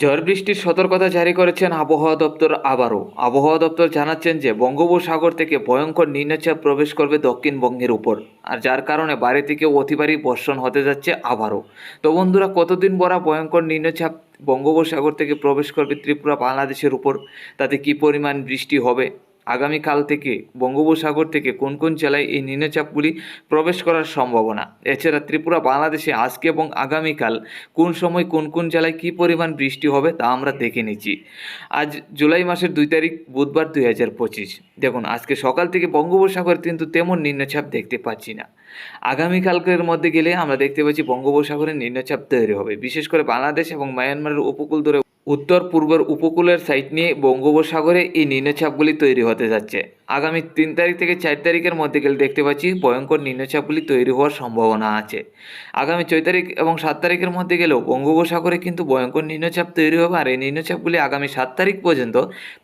ঝড় বৃষ্টির সতর্কতা জারি করেছেন আবহাওয়া দপ্তর আবারও। আবহাওয়া দপ্তর জানাচ্ছেন যে, বঙ্গোপসাগর থেকে ভয়ঙ্কর নিম্নচাপ প্রবেশ করবে দক্ষিণবঙ্গের উপর, আর যার কারণে বাড়ি থেকে অতিবারই বর্ষণ হতে যাচ্ছে আবারও। তো বন্ধুরা, কতদিন বড়া ভয়ঙ্কর নিম্নচাপ বঙ্গোপসাগর থেকে প্রবেশ করবে ত্রিপুরা বাংলাদেশের উপর? তাতে কি পরিমাণ বৃষ্টি হবে? আগামীকাল থেকে বঙ্গোপসাগর থেকে কোন কোন জেলায় এই নিম্নচাপগুলি প্রবেশ করার সম্ভাবনা? এছাড়া ত্রিপুরা, বাংলাদেশে আজকে এবং আগামীকাল কোন সময় কোন কোন জেলায় কী পরিমাণ বৃষ্টি হবে তা আমরা দেখে নিচ্ছি। আজ জুলাই মাসের দুই তারিখ, বুধবার দুই হাজার পঁচিশ। দেখুন, আজকে সকাল থেকে বঙ্গোপসাগর কিন্তু তেমন নিম্নচাপ দেখতে পাচ্ছি না। আগামীকালকের মধ্যে গেলে আমরা দেখতে পাচ্ছি বঙ্গোপসাগরের নিম্নচাপ তৈরি হবে। বিশেষ করে বাংলাদেশ এবং মায়ানমারের উপকূল ধরে উত্তর পূর্বের উপকূলের সাইট নিয়ে বঙ্গোপসাগরে এই নিম্নচাপগুলি তৈরি হতে যাচ্ছে। আগামী তিন তারিখ থেকে চার তারিখের মধ্যে গেলে দেখতে পাচ্ছি ভয়ঙ্কর নিম্নচাপগুলি তৈরি হওয়ার সম্ভাবনা আছে। আগামী ছয় তারিখ এবং সাত তারিখের মধ্যে গেলেও বঙ্গোপসাগরে কিন্তু ভয়ঙ্কর নিম্নচাপ তৈরি হবে আর এই নিম্নচাপগুলি আগামী সাত তারিখ পর্যন্ত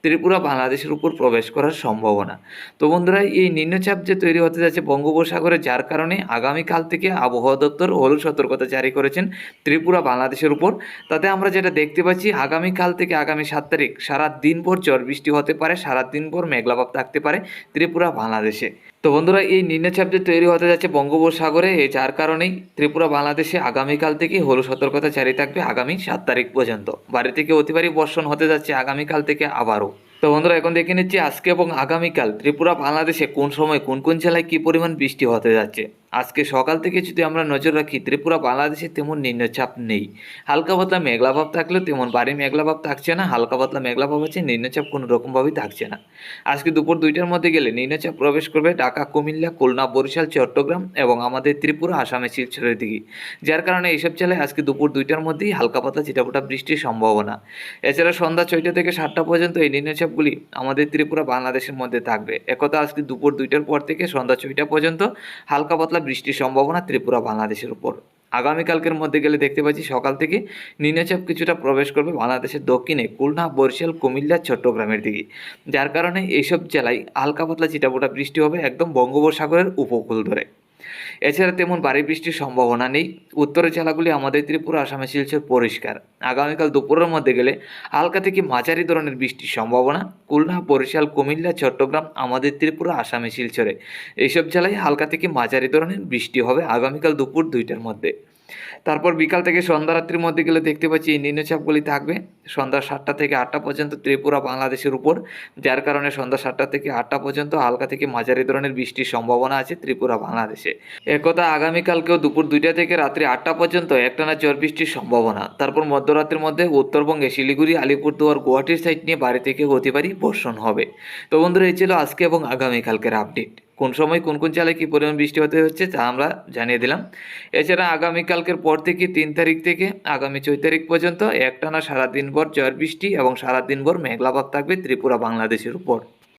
ত্রিপুরা বাংলাদেশের উপর প্রবেশ করার সম্ভাবনা। তো বন্ধুরা, এই নিম্নচাপ যে তৈরি হতে যাচ্ছে বঙ্গোপসাগরে যার কারণে আগামীকাল থেকে আবহাওয়া দপ্তর হলুদ সতর্কতা জারি করেছেন ত্রিপুরা বাংলাদেশের উপর। তাতে আমরা যেটা দেখতে পাচ্ছি, আগামীকাল থেকে আগামী সাত তারিখ সারা দিন পর ঝড় বৃষ্টি হতে পারে সারা দিন পর মেঘলাভাব থাকতে পারে। ত্রিপুরা বাংলাদেশে। তো বন্ধুরা, এই নিম্নচাপ যে তৈরি হতে যাচ্ছে বঙ্গোপসাগরে। এই যার কারণেই ত্রিপুরা বাংলাদেশে আগামীকাল থেকে হলুদ সতর্কতা জারি থাকবে আগামী সাত তারিখ পর্যন্ত। বাড়ি থেকে অতিবারী বর্ষণ হতে যাচ্ছে আগামীকাল থেকে আবারও। তো বন্ধুরা, এখন দেখে নিচ্ছি আজকে এবং আগামীকাল ত্রিপুরা বাংলাদেশে কোন সময় কোন কোন জেলায় কী পরিমাণ বৃষ্টি হতে যাচ্ছে। আজকে সকাল থেকে যদি আমরা নজর রাখি, ত্রিপুরা, বাংলাদেশে তেমন নিম্নচাপ নেই। হালকা পাতলা মেঘলাভাব থাকলেও তেমন বাড়ি মেঘলাভাব থাকছে না, হালকা পাতলা মেঘলাভাব আছে, নিম্নচাপ কোনো রকমভাবেই থাকছে না। আজকে দুপুর দুইটার মধ্যে গেলে নিম্নচাপ প্রবেশ করবে ঢাকা, কুমিল্লা, খুলনা, বরিশাল, চট্টগ্রাম এবং আমাদের ত্রিপুরা আসামে শিলচরের দিকে। যার কারণে এইসব জেলায় আজকে দুপুর দুইটার মধ্যেই হালকা পাতলা চিটাপোটা বৃষ্টির সম্ভাবনা। এছাড়া সন্ধ্যা ছয়টা থেকে সাতটা পর্যন্ত এই নিম্নচাপগুলি আমাদের ত্রিপুরা, বাংলাদেশের মধ্যে থাকবে। একথা আজকে দুপুর দুইটার পর থেকে সন্ধ্যা ছয়টা পর্যন্ত হালকা পাতলা বৃষ্টির সম্ভাবনা ত্রিপুরা, বাংলাদেশের উপর। আগামীকালকের মধ্যে গেলে দেখতে পাচ্ছি সকাল থেকে নিম্নচাপ কিছুটা প্রবেশ করবে বাংলাদেশের দক্ষিণে খুলনা, বরিশাল, কুমিল্লা, চট্টগ্রামের দিকে। যার কারণে এইসব জেলায় হালকা পাতলা চিটাপোটা বৃষ্টি হবে একদম বঙ্গোপসাগরের উপকূল ধরে। এছাড়া তেমন ভারী বৃষ্টির সম্ভাবনা নেই। উত্তরের জেলাগুলি আমাদের ত্রিপুরা, আসামে শিলচর পরিষ্কার। আগামীকাল দুপুরের মধ্যে গেলে হালকা থেকে মাঝারি ধরনের বৃষ্টির সম্ভাবনা। খুলনা, বরিশাল, কুমিল্লা, চট্টগ্রাম, আমাদের ত্রিপুরা, আসামে, শিলচরে। এইসব জেলায় হালকা থেকে মাঝারি ধরনের বৃষ্টি হবে আগামীকাল দুপুর দুইটার মধ্যে। তারপর বিকাল থেকে সন্ধ্যা রাত্রির মধ্যে গেলে দেখতে পাচ্ছি নিম্নচাপগুলি থাকবে। সন্ধ্যা সাতটা থেকে আটটা পর্যন্ত ত্রিপুরা বাংলাদেশের উপর, যার কারণে সন্ধ্যা সাতটা থেকে আটটা পর্যন্ত হালকা থেকে মাঝারি ধরনের বৃষ্টির সম্ভাবনা আছে ত্রিপুরা বাংলাদেশে। একথা আগামীকালকেও দুপুর দুইটা থেকে রাত্রি আটটা পর্যন্ত একটানা ঝড় বৃষ্টির সম্ভাবনা। তারপর মধ্যরাত্রির মধ্যে উত্তরবঙ্গে শিলিগুড়ি, আলিপুরদুয়ার, গুয়াহাটির সাইড নিয়ে বাড়ি থেকে অতিবারই বর্ষণ হবে। তো বন্ধুরা, এই ছিল আজকে এবং আগামীকালকের আপডেট কোন সময় কোন কোন জেলায় কী পরিমাণ বৃষ্টি হতে হচ্ছে তা আমরা জানিয়ে দিলাম। এছাড়া আগামীকালকের পর থেকে তিন তারিখ থেকে আগামী ছয় তারিখ পর্যন্ত একটানা সারাদিনভর ঝড় বৃষ্টি এবং সারাদিনভর মেঘলাভাব থাকবে ত্রিপুরা বাংলাদেশের উপর।